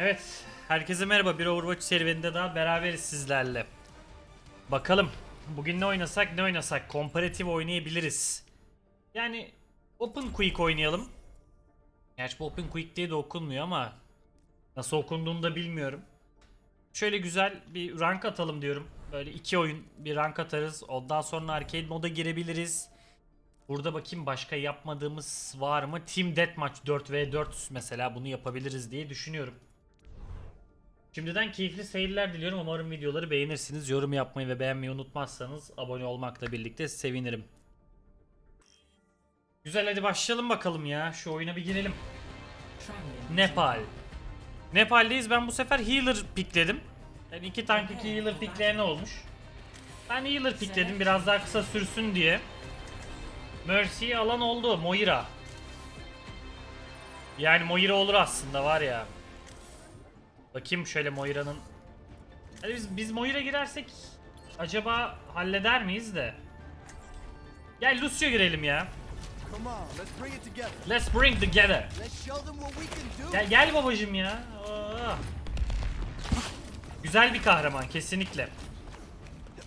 Evet, herkese merhaba. Bir Overwatch serüveninde daha beraberiz sizlerle. Bakalım, bugün ne oynasak ne oynasak, komparatif oynayabiliriz. Yani Open Quick oynayalım. Gerçi bu Open Quick diye de okunmuyor ama nasıl okunduğunu da bilmiyorum. Şöyle güzel bir rank atalım diyorum. Böyle iki oyun bir rank atarız. Ondan sonra arcade moda girebiliriz. Burada bakayım başka yapmadığımız var mı? Team Deathmatch 4v4 mesela bunu yapabiliriz diye düşünüyorum. Şimdiden keyifli seyirler diliyorum. Umarım videoları beğenirsiniz. Yorum yapmayı ve beğenmeyi unutmazsanız abone olmakla birlikte sevinirim. Güzel hadi başlayalım bakalım ya. Şu oyuna bir girelim. Nepal. Nepal'deyiz. Ben bu sefer healer pikledim. Yani iki tank iki healer pikleyen olmuş. Ben healer pikledim biraz daha kısa sürsün diye. Mercy'yi alan oldu. Moira. Yani Moira olur aslında var ya. Bakayım şöyle Moira'nın. Hadi biz, biz Moira girersek acaba halleder miyiz de? Gel Lucio girelim ya. Let's bring it together. Gel gel babacım ya. Aa. Güzel bir kahraman kesinlikle.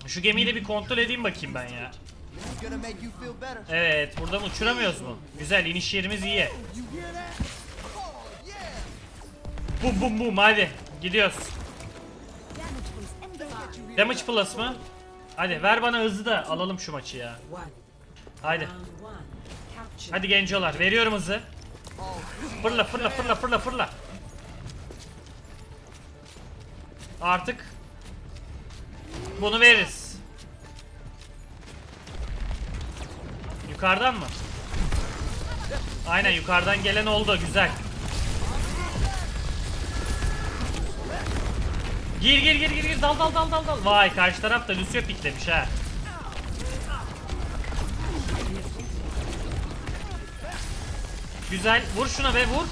Şu gemiyi de bir kontrol edeyim bakayım ben ya. Evet buradan uçuramıyoruz mu? Güzel iniş yerimiz iyi. Oh. Bum bum bum hadi gidiyoruz. Damage plus mı? Hadi ver bana hızlı da alalım şu maçı ya. Haydi. Hadi gencolar veriyorum hızı. Fırla fırla fırla fırla fırla. Artık bunu veririz. Yukarıdan mı? Aynen yukarıdan gelen oldu güzel. Gir gir gir gir gir dal dal dal dal dal. Vay karşı taraf da Lucio piklemiş ha. Güzel vur şuna be vur.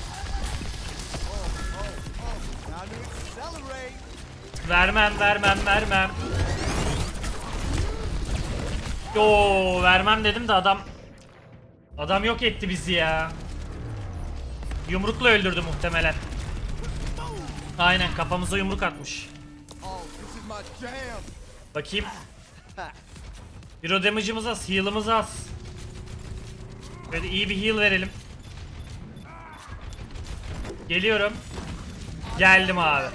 Vermem vermem vermem. Yo vermem dedim de adam adam yok etti bizi ya. Yumrukla öldürdü muhtemelen. Aynen kafamıza yumruk atmış. Bakayım. Hero damage'ımız az, heal'ımız az. Böyle iyi bir heal verelim. Geliyorum. Geldim abi.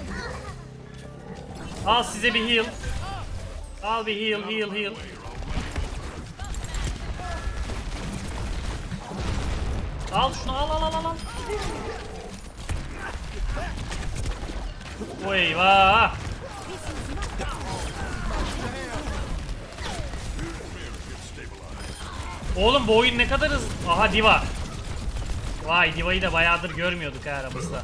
Al size bir heal. Al bir heal, heal, heal. Al şunu al al al al, al. O Oğlum bu oyun ne kadar hızlı. Aha Diva. Vay Diva'yı da bayağıdır görmüyorduk ha aramızda.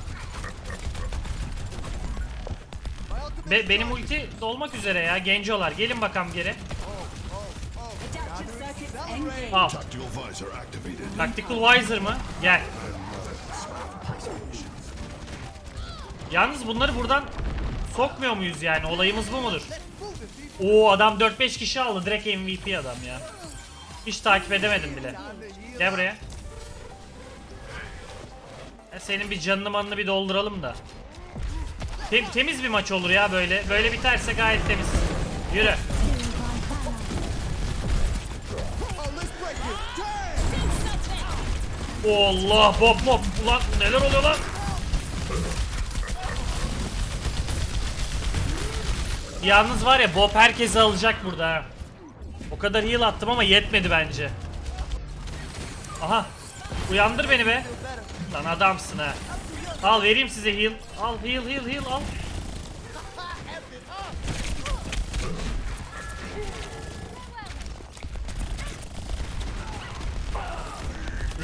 Be- benim ulti dolmak üzere ya. Gencolar gelin bakalım geri. Al. Tactical Visor mı? Gel. Yalnız bunları buradan sokmuyor muyuz yani? Olayımız bu mudur? Oo adam 4-5 kişi aldı. Direkt MVP adam ya. Hiç takip edemedim bile. Gel buraya. Ya senin bir canını manını bir dolduralım da. Tem- temiz bir maç olur ya böyle. Böyle biterse gayet temiz. Yürü. Allah bob bob. Ulan neler oluyor lan? Yalnız var ya Bob herkesi alacak burada ha. O kadar heal attım ama yetmedi bence. Aha. Uyandır beni be. Lan adamsın ha. Al vereyim size heal. Al heal heal heal al.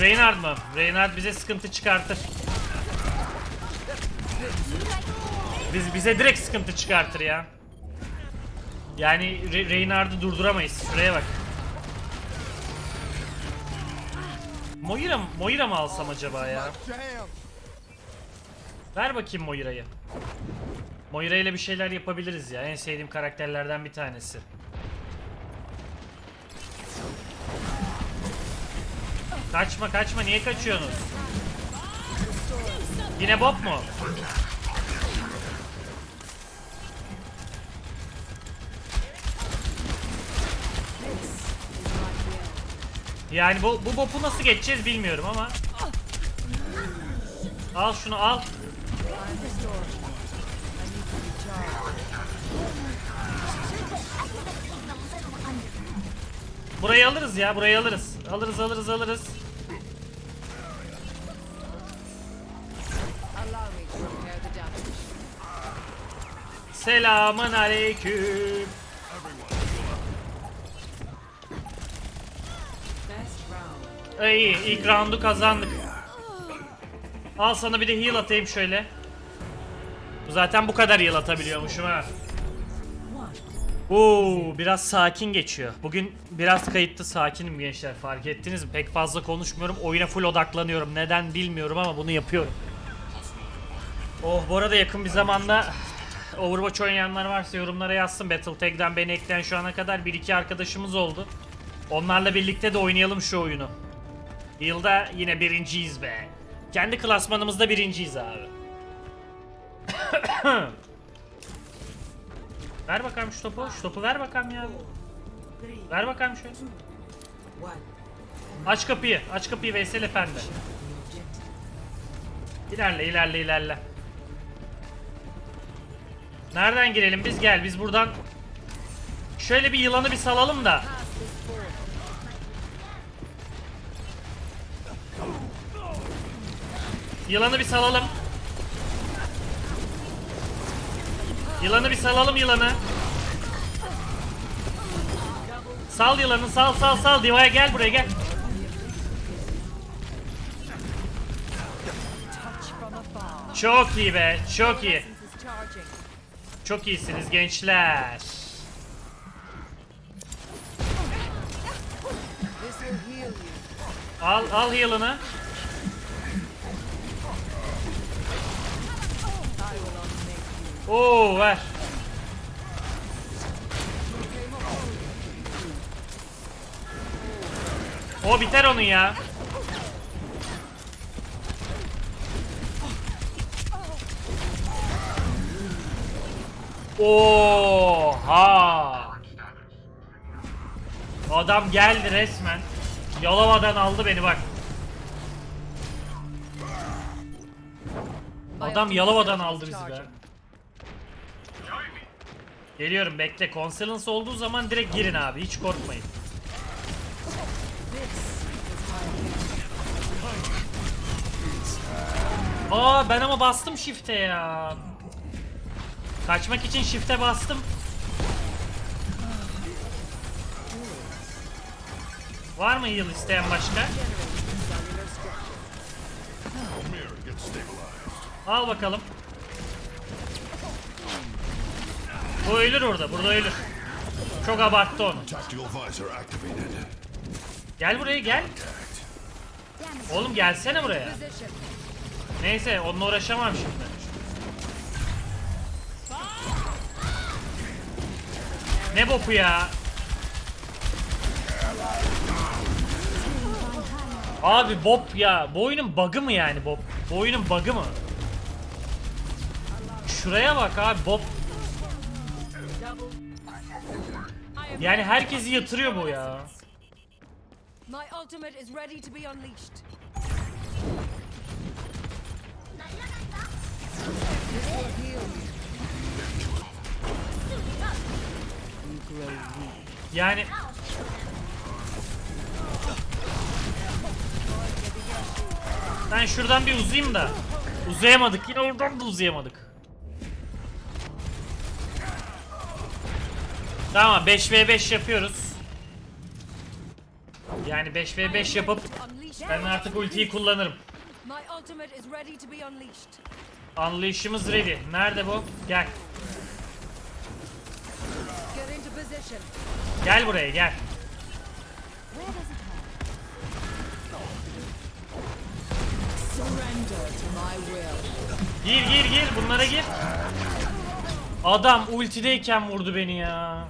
Reynard mı? Reynard bize sıkıntı çıkartır. Biz bize direkt sıkıntı çıkartır ya. Yani Re- Reynard'ı durduramayız. Şuraya bak. Moira, Moira mı alsam acaba ya? Ver bakayım Moira'yı. Moira ile bir şeyler yapabiliriz ya. En sevdiğim karakterlerden bir tanesi. Kaçma kaçma niye kaçıyorsunuz? Yine Bob mu? Yani bu, bu bopu nasıl geçeceğiz bilmiyorum ama. Al şunu al. Burayı alırız ya, burayı alırız. Alırız, alırız, alırız. Selamun aleyküm. İyi, ilk roundu kazandık. Al sana bir de heal atayım şöyle. Zaten bu kadar heal atabiliyormuşum ha. Oo, biraz sakin geçiyor. Bugün biraz kayıtlı sakinim gençler fark ettiniz mi? Pek fazla konuşmuyorum. Oyuna full odaklanıyorum. Neden bilmiyorum ama bunu yapıyorum. Oh bu arada yakın bir zamanda Overwatch oynayanlar varsa yorumlara yazsın. Battletag'den beni ekleyen şu ana kadar bir iki arkadaşımız oldu. Onlarla birlikte de oynayalım şu oyunu. Yılda yine birinciyiz be. Kendi klasmanımızda birinciyiz abi. ver bakalım şu topu. Şu topu ver bakalım ya. Ver bakalım şöyle. Aç kapıyı. Aç kapıyı Veysel Efendi. İlerle ilerle ilerle. Nereden girelim biz? Gel biz buradan Şöyle bir yılanı bir salalım da. Yılanı bir salalım. Yılanı bir salalım yılanı. Sal yılanı sal sal sal Diva'ya gel buraya gel. Çok iyi be çok iyi. Çok iyisiniz gençler. Al al heal'ını. I will unmake you. Oo ver. O biter onun ya. Oha. Adam geldi resmen. Yalova'dan aldı beni bak. Adam Yalova'dan aldı bizi be. Geliyorum bekle. Consilence olduğu zaman direkt girin abi. Hiç korkmayın. Aa ben ama bastım shift'e ya. Kaçmak için shift'e bastım. Var mı heal isteyen başka? Al bakalım. Bu ölür orada. Burada ölür. Çok abarttı onu. Gel buraya gel. Oğlum gelsene buraya. Neyse onunla uğraşamam şimdi. Ne boku ya? Abi Bob ya. Bu oyunun bug'ı mı yani Bob? Bu oyunun bug'ı mı? Şuraya bak abi Bob. Yani herkesi yatırıyor bu ya. My ultimate is ready to be unleashed. Yani Ben şuradan bir uzayayım da. Uzayamadık. Yine oradan da uzayamadık. Tamam 5v5 yapıyoruz. Yani 5v5 yapıp ben artık ultiyi kullanırım. Unleash'ımız ready. Nerede bu? Gel. Gel buraya gel. Gir gir gir bunlara gir. Adam ultideyken vurdu beni ya.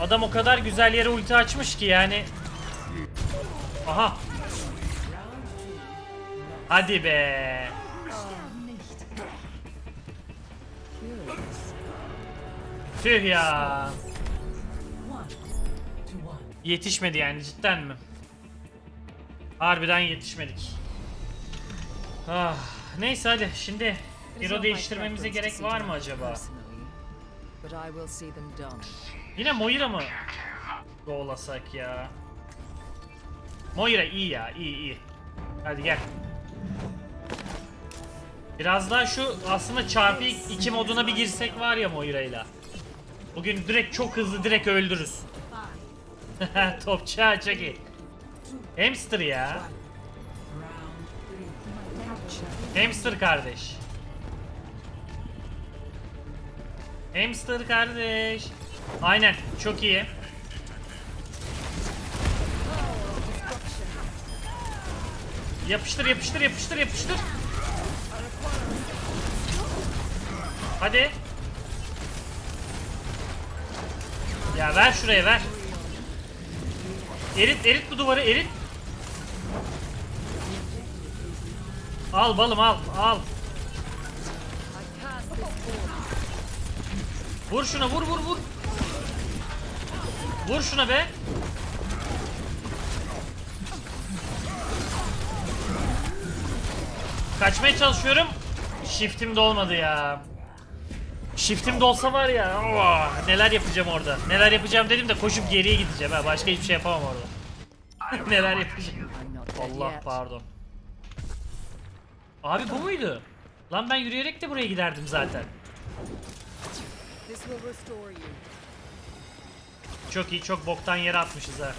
Adam o kadar güzel yere ulti açmış ki yani. Aha. Hadi be. Tüh ya. Yetişmedi yani cidden mi? Harbiden yetişmedik. Ah, neyse hadi şimdi hero değiştirmemize gerek var mı acaba? Yine Moira mı kovalasak ya? Moira iyi ya, iyi iyi. Hadi gel. Biraz daha şu aslında çarpı 2 moduna bir girsek var ya Moira'yla. Bugün direkt çok hızlı direkt öldürürüz. Topçu ha, çok iyi. Hamster ya. Hamster kardeş. Hamster kardeş. Aynen çok iyi. Yapıştır yapıştır yapıştır yapıştır. Hadi. Ya ver şuraya ver. Erit erit bu duvarı erit. Al balım al al. Vur şuna vur vur vur. Vur şuna be. Kaçmaya çalışıyorum. Shift'im de olmadı ya. Shift'im de olsa var ya. oh, neler yapacağım orada. Neler yapacağım dedim de koşup geriye gideceğim ha. Başka hiçbir şey yapamam orada. neler yapacağım. Allah pardon. Abi bu muydu? Lan ben yürüyerek de buraya giderdim zaten. This will restore you. Çok iyi, çok boktan yere atmışız ha.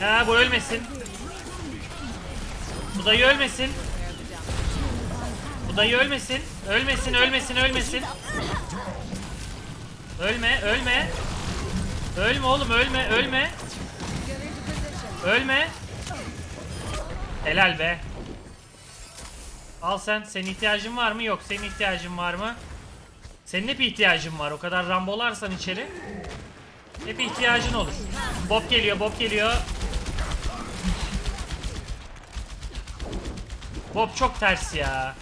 Ha bu ölmesin. Bu dayı ölmesin. Bu dayı ölmesin. Ölmesin, ölmesin, ölmesin. Ölme, ölme. Ölme oğlum, ölme, ölme. Ölme. Helal be. Al sen. Senin ihtiyacın var mı? Yok. Senin ihtiyacın var mı? Senin hep ihtiyacın var. O kadar rambolarsan içeri. Hep ihtiyacın olur. Bob geliyor, Bob geliyor. Bob çok ters ya.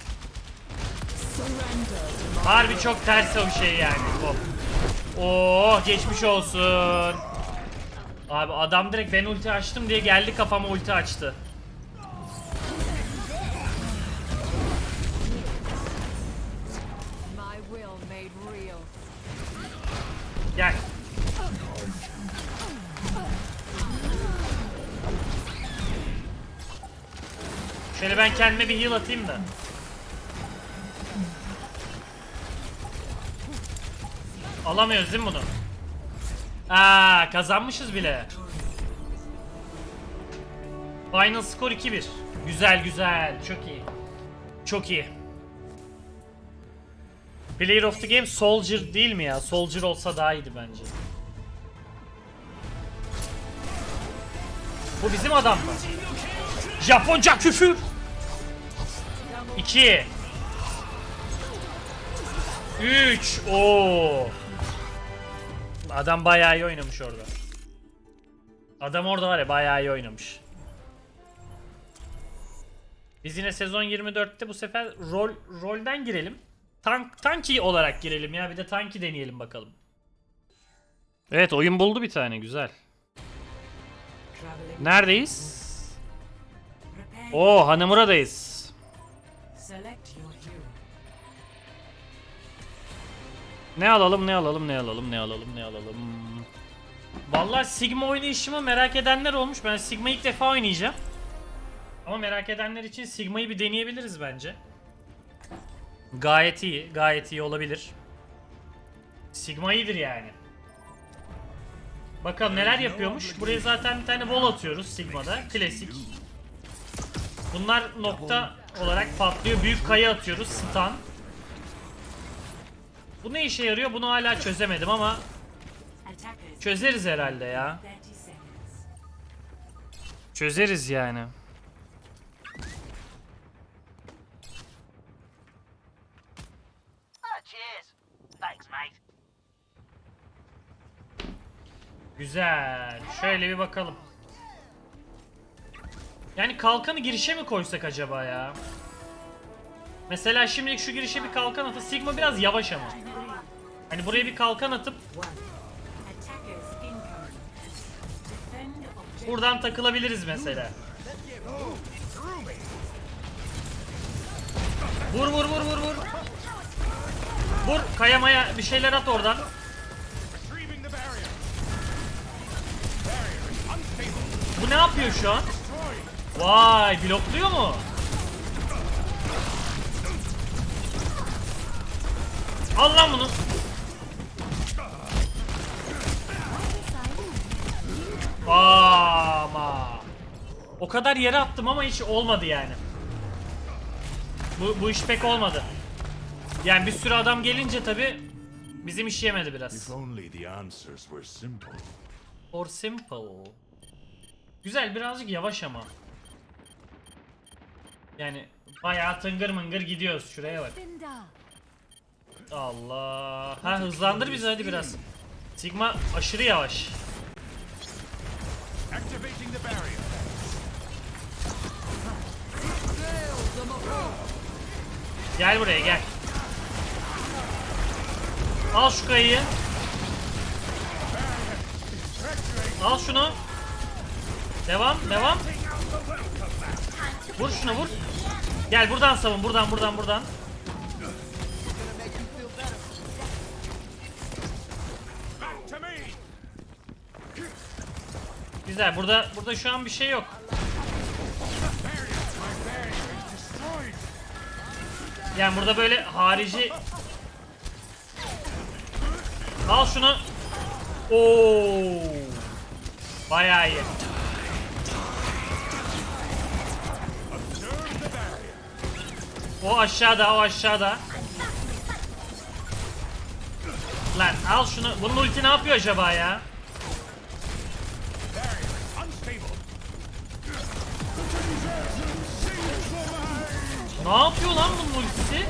Harbi çok ters o şey yani Bob. Oo geçmiş olsun. Abi adam direkt ben ulti açtım diye geldi kafama ulti açtı. Gel. Şöyle ben kendime bir heal atayım da. Alamıyoruz değil mi bunu? Aa kazanmışız bile. Final score 2-1. Güzel güzel. Çok iyi. Çok iyi. Player of the game Soldier değil mi ya? Soldier olsa daha iyiydi bence. Bu bizim adam mı? Japonca küfür. 2 3 Oo. Adam bayağı iyi oynamış orada. Adam orada var ya bayağı iyi oynamış. Biz yine sezon 24'te bu sefer rol rolden girelim. Tank tanki olarak girelim ya bir de tanki deneyelim bakalım. Evet oyun buldu bir tane güzel. Neredeyiz? Oo Hanamura'dayız. Ne alalım ne alalım ne alalım ne alalım ne alalım. Vallahi Sigma oynayışımı merak edenler olmuş. Ben Sigma ilk defa oynayacağım. Ama merak edenler için Sigma'yı bir deneyebiliriz bence. Gayet iyi, gayet iyi olabilir. Sigma iyidir yani. Bakalım neler yapıyormuş. Buraya zaten bir tane wall atıyoruz Sigma'da. Klasik. Bunlar nokta olarak patlıyor. Büyük kaya atıyoruz. Stun. Bu ne işe yarıyor? Bunu hala çözemedim ama çözeriz herhalde ya. Çözeriz yani. Güzel. Şöyle bir bakalım. Yani kalkanı girişe mi koysak acaba ya? Mesela şimdilik şu girişe bir kalkan atıp Sigma biraz yavaş ama. Hani buraya bir kalkan atıp buradan takılabiliriz mesela. Vur vur vur vur vur. Vur kayamaya bir şeyler at oradan. Bu ne yapıyor şu an? Vay blokluyor mu? Al lan bunu. Ama o kadar yere attım ama hiç olmadı yani. Bu, bu iş pek olmadı. Yani bir sürü adam gelince tabi bizim iş yemedi biraz. If only the answers were simple. Or simple. Güzel birazcık yavaş ama. Yani bayağı tıngır mıngır gidiyoruz şuraya bak. Allah. Ha hızlandır bizi hadi biraz. Sigma aşırı yavaş. Activating the barrier. Gel buraya gel. Al şu kayıyı. Al şunu. Devam, devam. Vur şuna vur. Gel buradan savun, buradan, buradan, buradan. Güzel. Burada burada şu an bir şey yok. Yani burada böyle harici Al şunu. Oo. Bayağı iyi. O aşağıda, o aşağıda. Lan al şunu. Bunun ulti ne yapıyor acaba ya? Ne yapıyor lan bunun ultisi?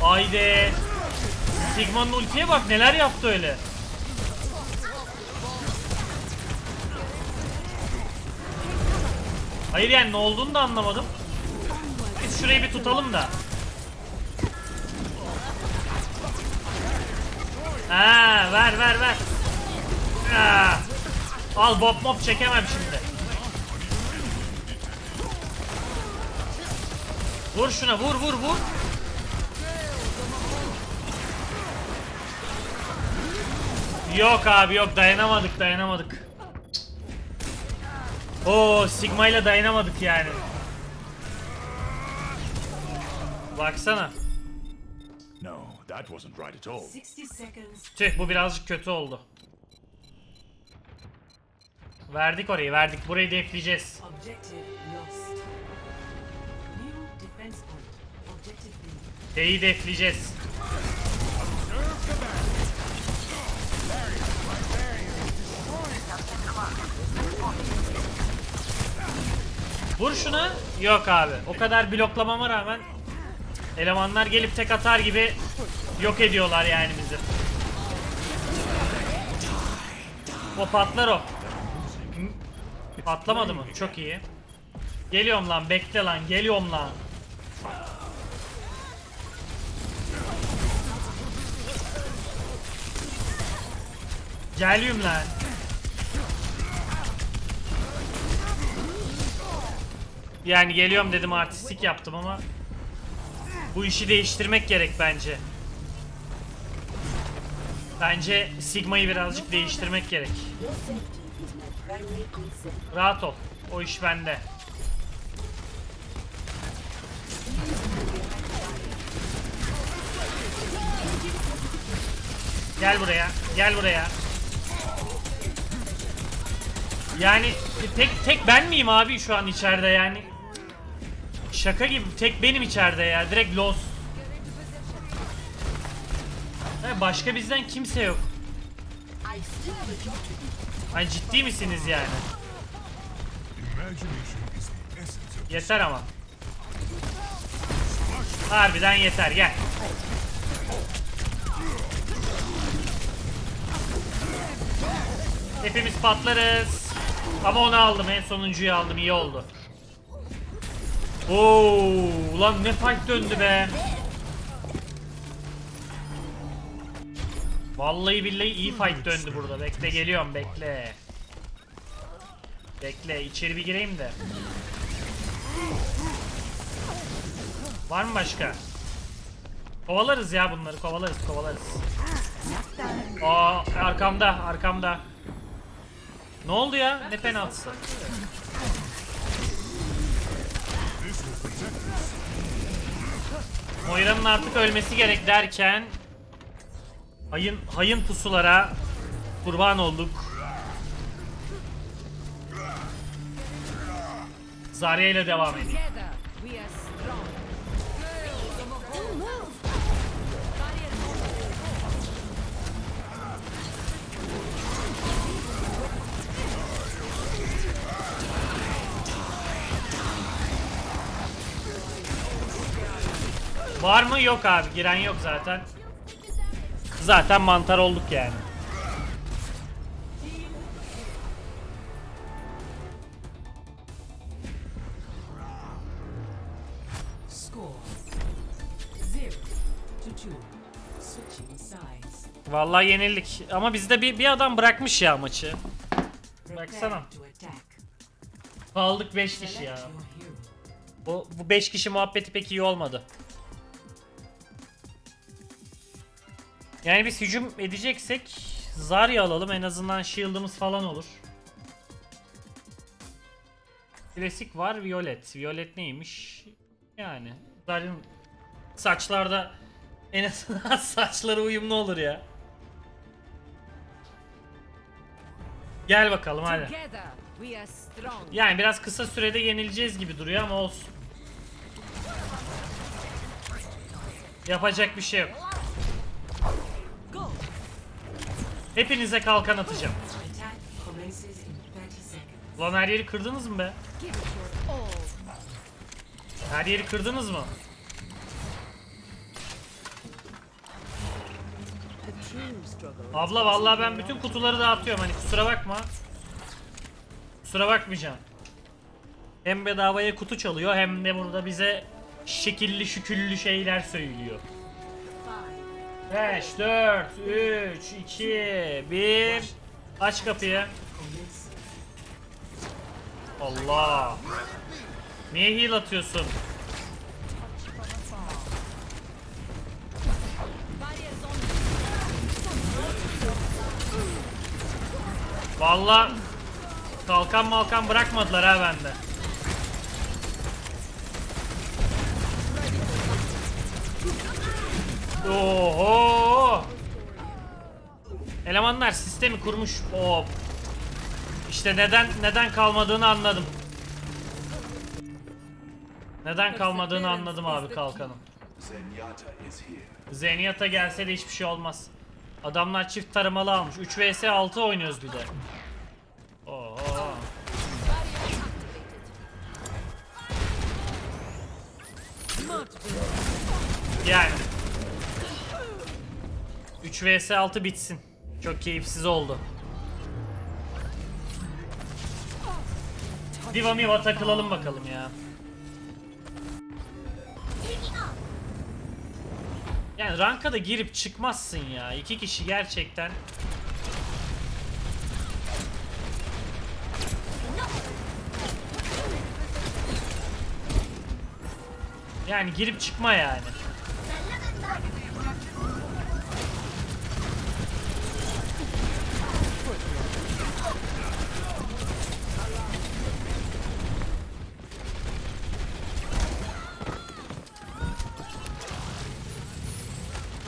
Haydi. Sigma'nın ultiye bak neler yaptı öyle. Hayır yani ne olduğunu da anlamadım. Biz şurayı bir tutalım da. Ha, ver ver ver. Ha. Al bop mop çekemem şimdi. Vur şuna vur vur vur. Yok abi yok dayanamadık dayanamadık. Oo Sigma ile dayanamadık yani. Baksana. No, that wasn't right at all. 60 seconds. Tüh bu birazcık kötü oldu. Verdik orayı verdik. Burayı defleyeceğiz. D'yi defleyeceğiz. Vur şuna. Yok abi. O kadar bloklamama rağmen elemanlar gelip tek atar gibi yok ediyorlar yani bizi. O patlar o. Patlamadı mı? Çok iyi. Geliyorum lan bekle lan geliyorum lan. Geliyorum lan. Yani geliyorum dedim artistik yaptım ama bu işi değiştirmek gerek bence. Bence Sigma'yı birazcık değiştirmek gerek. Rahat ol. O iş bende. Gel buraya. Gel buraya. Yani tek tek ben miyim abi şu an içeride yani? Şaka gibi tek benim içeride ya. Direkt los. Ha, başka bizden kimse yok. Ay ciddi misiniz yani? Yeter ama. Harbiden yeter gel. Hepimiz patlarız. Ama onu aldım en sonuncuyu aldım iyi oldu. Oo, ulan ne fight döndü be. Vallahi billahi iyi fight döndü burada. Bekle geliyorum bekle. Bekle içeri bir gireyim de. Var mı başka? Kovalarız ya bunları kovalarız kovalarız. Aa arkamda arkamda. Ne oldu ya? Ne penaltısı? Moira'nın artık ölmesi gerek derken Hayın, hayın pusulara kurban olduk. Zarya ile devam edeyim. Var mı? Yok abi. Giren yok zaten. Zaten mantar olduk yani. Vallahi yenildik. Ama bizde bir, bir adam bırakmış ya maçı. Baksana. Kaldık 5 kişi ya. Bu, bu 5 kişi muhabbeti pek iyi olmadı. Yani biz hücum edeceksek Zarya alalım en azından shield'ımız falan olur. Klasik var Violet. Violet neymiş? Yani Zarya'nın saçlarda en azından saçları uyumlu olur ya. Gel bakalım hadi. Yani biraz kısa sürede yenileceğiz gibi duruyor ama olsun. Yapacak bir şey yok. Hepinize kalkan atacağım. Attack commences in 30 seconds. Lan her yeri kırdınız mı be? Her yeri kırdınız mı? Abla vallahi ben bütün kutuları dağıtıyorum hani kusura bakma. Kusura bakmayacağım. Hem bedavaya kutu çalıyor hem de burada bize şekilli şüküllü şeyler söylüyor. 5, 4, 3, 2, 1 Aç kapıyı. Allah. Niye heal atıyorsun? Vallahi kalkan malkan bırakmadılar ha bende. Oho! Elemanlar sistemi kurmuş. Oo. İşte neden neden kalmadığını anladım. Neden kalmadığını anladım abi kalkanın. Zenyatta gelse de hiçbir şey olmaz. Adamlar çift tarımalı almış. 3 vs 6 oynuyoruz bir de. Oho. Yani. 3 vs 6 bitsin. Çok keyifsiz oldu. Diva Miva takılalım bakalım ya. Yani ranka da girip çıkmazsın ya. İki kişi gerçekten. Yani girip çıkma yani.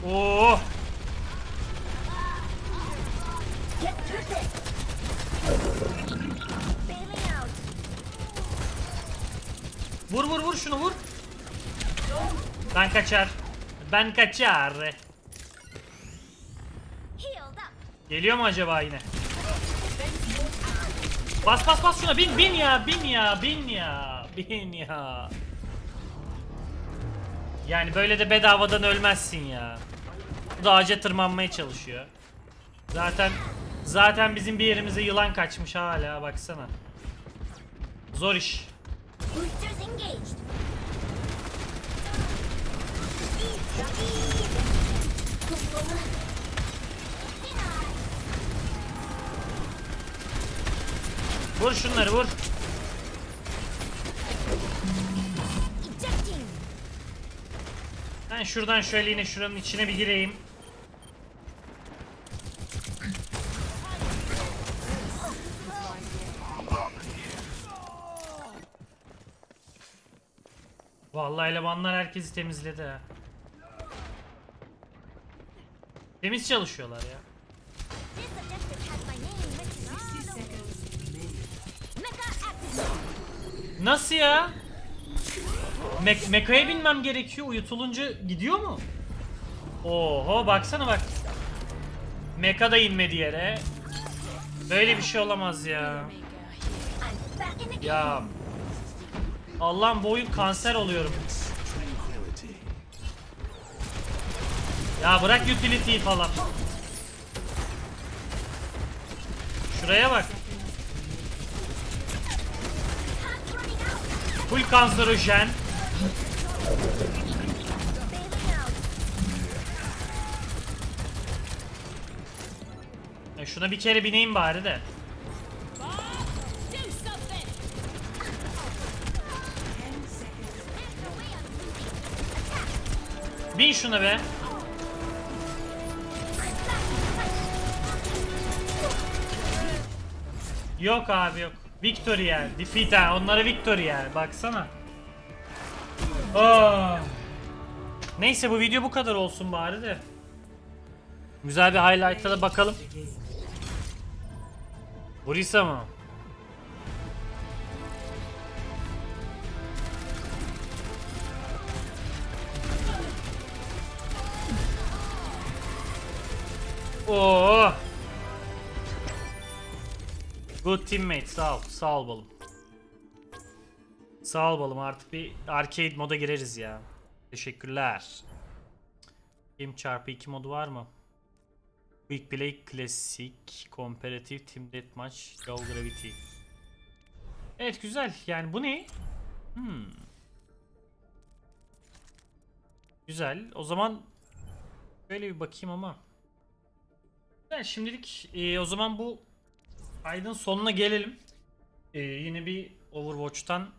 Oo. Vur vur vur şunu vur. Ben kaçar. Ben kaçar. Geliyor mu acaba yine? Bas bas bas şuna bin bin ya bin ya bin ya bin ya. Yani böyle de bedavadan ölmezsin ya. Bu da ağaca tırmanmaya çalışıyor. Zaten zaten bizim bir yerimize yılan kaçmış hala baksana. Zor iş. Vur şunları vur. Ben şuradan şöyle yine şuranın içine bir gireyim. Vallahi elemanlar herkesi temizledi. Temiz çalışıyorlar ya. This objective has my name written all 60 over. seconds remaining. Mecha activate. Nasıl ya? Mek mekaya binmem gerekiyor. Uyutulunca gidiyor mu? Oho baksana bak. Meka da inmedi yere. Böyle bir şey olamaz ya. Ya. Allah'ım bu oyun kanser oluyorum. Ya bırak utility'yi falan. Şuraya bak. Full kanserojen. Ya şuna bir kere bineyim bari de. Do something. 10 seconds. There's no way I'm losing. Attack. Bin şuna be. Yok abi yok. Victory yani. Defeat ha. Onlara victory yani. Baksana. Neyse bu video bu kadar olsun bari de. Güzel bir highlight'a da bakalım. Burisa mı? Oo. Good teammate sağ ol. Sağ ol balım. Sağ ol balım artık bir arcade moda gireriz ya. Teşekkürler. Game çarpı 2 modu var mı? Quick Play Classic, Comparative Team Deathmatch, Low Gravity. Evet güzel. Yani bu ne? Hmm. Güzel. O zaman böyle bir bakayım ama. Güzel. Şimdilik e, o zaman bu kaydın sonuna gelelim. E, yine bir Overwatch'tan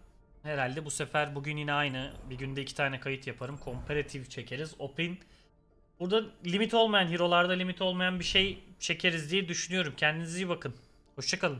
herhalde bu sefer bugün yine aynı. Bir günde iki tane kayıt yaparım. Comparative çekeriz. Open Burada limit olmayan, hero'larda limit olmayan bir şey çekeriz diye düşünüyorum. Kendinize iyi bakın. Hoşçakalın.